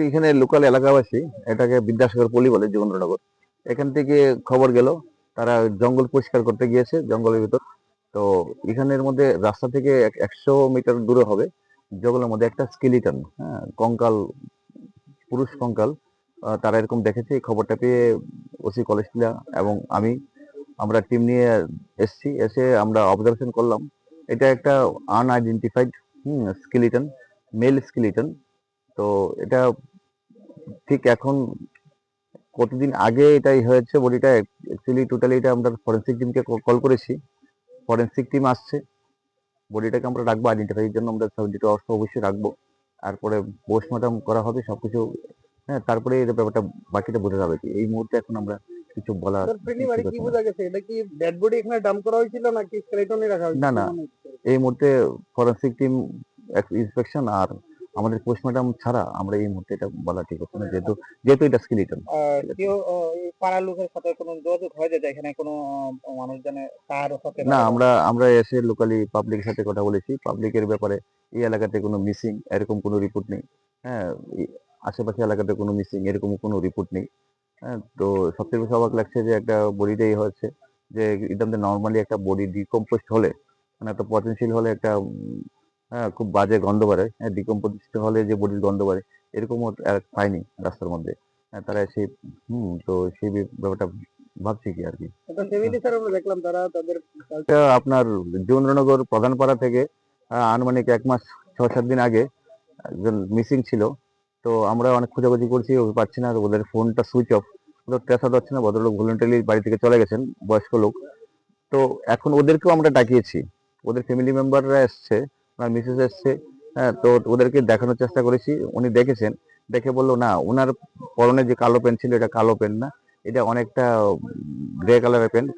এখানে লোকাল এলাকাবাসী এটাকে বিদ্যাসাগর পল্লী বলে যুবন্দ্রনগর এখান থেকে খবর গেল, তারা জঙ্গল পরিষ্কার করতে গিয়েছে, জঙ্গলের ভিতর। তো এখানের মধ্যে রাস্তা থেকে এক- একশো মিটার দূরে হবে, জঙ্গলের মধ্যে একটা স্কেলিটন হ্যাঁ কঙ্কাল, পুরুষ কঙ্কাল তারা এরকম দেখেছে খবরটা পেয়ে ওসি কলেজটিলা এবং আমি, আমরা টিম নিয়ে এসছি, এসে আমরা অবজারভেশন করলাম। এটা একটা unidentified hmm skeleton male skeleton তো এটা ঠিক এখন কতদিন আগে এটাই হয়েছে বডিটা অ্যাকচুয়ালি টোটালি এটা আমরা ফরেন্সিক টিমকে কল করেছি। ফরেন্সিক টিম আসছে। বডিটাকে আমরা রাখব আইডেন্টিফাইয়ের জন্য আমরা সেভেন্টি টু আওয়ার্স অবশ্যই রাখব। তারপরে পোস্টমর্টম করা হবে সবকিছু হ্যাঁ তারপরে এই ব্যাপারটা বাকিটা বোঝা যাবে কি। এই মুহূর্তে এখন আমরা কিছু বলা প্রিলিমারি কি বোঝা গেছে? এটা কি ডেড বডি এখানে ডাম্প করা হয়েছিল নাকি স্কেলেটনে রাখা হয়েছিল? না, না। এই মুহূর্তে ফরেন্সিক টিম ইন্সপেকশন আর আমাদের পোস্টমর্টম ছাড়া আমরা এই মুহূর্তে এটা বলা ঠিক হচ্ছে না যেহেতু যেহেতু এটা স্কেলিটন কেউ পাড়ার লোকের সাথে কোনো যোগাযোগ হয় যে এখানে কোনো আহ, মানুষজনে তার সাথে না আমরা আমরা এসে লোকালি পাবলিকের সাথে কথা বলেছি। পাবলিকের ব্যাপারে এই এলাকাতে কোনো মিসিং এরকম কোনো রিপোর্ট নেই। হ্যাঁ আশেপাশে এলাকাতে কোনো মিসিং এরকম কোনো রিপোর্ট নেই। হ্যাঁ তো সবথেকে বেশি অবাক লাগছে যে একটা বডিটাই হচ্ছে যে একদম নর্মালি একটা বডি ডিকম্পোস্ট হলে মানে একটা পচনশীল হলে একটা হ্যাঁ খুব বাজে গন্ধ বাড়ে। হ্যাঁ ডিকম্পোজিস্ট হলে যে বডির গন্ধ বাড়ে এরকমও আর পাইনি রাস্তার মধ্যে। হ্যাঁ তারা সেই হুম তো সেই ব্যাপারটা ভাবছি কি আর কি। দেখলাম তারা তাদের আপনার যমুনানগর প্রধানপাড়া থেকে আনুমানিক এক মাস ছ সাত দিন আগে একজন মিসিং ছিল। তো আমরা অনেক খোঁজাখুঁজি করছি পাচ্ছি না ওদের ফোনটা সুইচ অফ। ওদের ট্রেস হচ্ছে না ভদ্রলোক ভলেন্টারি বাড়ি থেকে চলে গেছেন বয়স্ক লোক। তো এখন ওদেরকেও আমরা ডাকিয়েছি। ওদের ফ্যামিলি মেম্বাররা এসছে ওনার মিসেস এসছে হ্যাঁ তো ওদেরকে দেখানোর চেষ্টা করেছি। উনি দেখেছেন, দেখে বলল, না ওনার পরনে যে কালো প্যান্ট ছিল, এটা কালো প্যান্ট না। এটা অনেকটা গ্রে কালারের প্যান্ট